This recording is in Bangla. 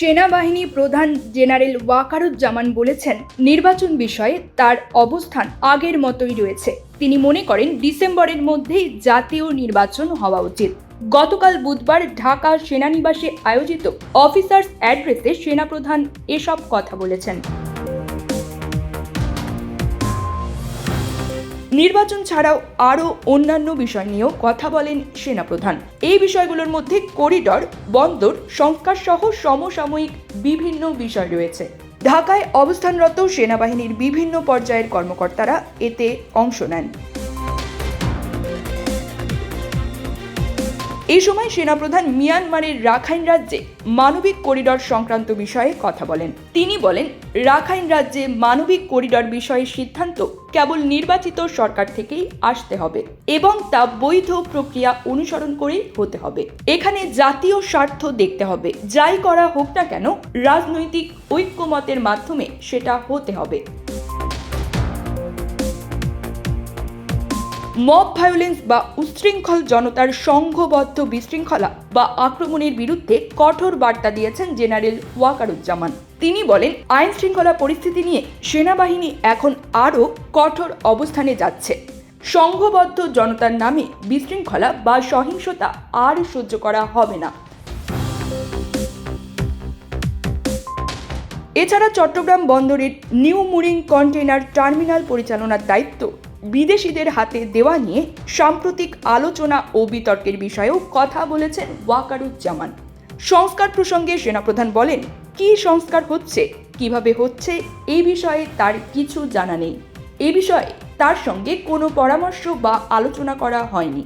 সেনাবাহিনী প্রধান জেনারেল ওয়াকারুজ্জামান বলেছেন, নির্বাচন বিষয়ে তার অবস্থান আগের মতোই রয়েছে। তিনি মনে করেন, ডিসেম্বরের মধ্যেই জাতীয় নির্বাচন হওয়া উচিত। গতকাল বুধবার ঢাকা সেনানিবাসে আয়োজিত অফিসার্স অ্যাড্রেসে সেনাপ্রধান এসব কথা বলেছেন। নির্বাচন ছাড়াও আরও অন্যান্য বিষয় নিয়েও কথা বলেন সেনাপ্রধান। এই বিষয়গুলোর মধ্যে করিডর, বন্দর সহ সমসাময়িক বিভিন্ন বিষয় রয়েছে। ঢাকায় অবস্থানরত সেনাবাহিনীর বিভিন্ন পর্যায়ের কর্মকর্তারা এতে অংশ নেন। এই সময় সেনাপ্রধান মিয়ানমারের রাখাইন রাজ্যে মানবিক করিডর সংক্রান্ত বিষয়ে কথা বলেন। তিনি বলেন, রাখাইন রাজ্যে মানবিক করিডর বিষয়ে সিদ্ধান্ত কেবল নির্বাচিত সরকার থেকেই আসতে হবে এবং তা বৈধ প্রক্রিয়া অনুসরণ করেই হতে হবে। এখানে জাতীয় স্বার্থ দেখতে হবে, যাই করা হোক না কেন, রাজনৈতিক ঐক্যমতের মাধ্যমে সেটা হতে হবে। মব ভায়োলেন্স বা উচ্ছৃঙ্খল জনতার সংঘবদ্ধ বিশৃঙ্খলা বা আক্রমণের বিরুদ্ধে কঠোর বার্তা দিয়েছেন জেনারেল ওয়াকারুজ্জামান। তিনি বলেন, আইন শৃঙ্খলা পরিস্থিতি নিয়ে সেনাবাহিনী এখন আরও কঠোর অবস্থানে যাচ্ছে। সংঘবদ্ধ জনতার নামে বিশৃঙ্খলা বা সহিংসতা আর সহ্য করা হবে না। এছাড়া চট্টগ্রাম বন্দরের নিউ মুরিং কন্টেইনার টার্মিনাল পরিচালনার দায়িত্ব বিদেশিদের হাতে দেওয়া নিয়ে সাম্প্রতিক আলোচনা ও বিতর্কের বিষয়েও কথা বলেছেন ওয়াকারুজ্জামান। সংস্কার প্রসঙ্গে সেনাপ্রধান বলেন, কি সংস্কার হচ্ছে? কীভাবে হচ্ছে? এই বিষয়ে তার কিছু জানা নেই। এ বিষয়ে তার সঙ্গে কোনো পরামর্শ বা আলোচনা করা হয়নি।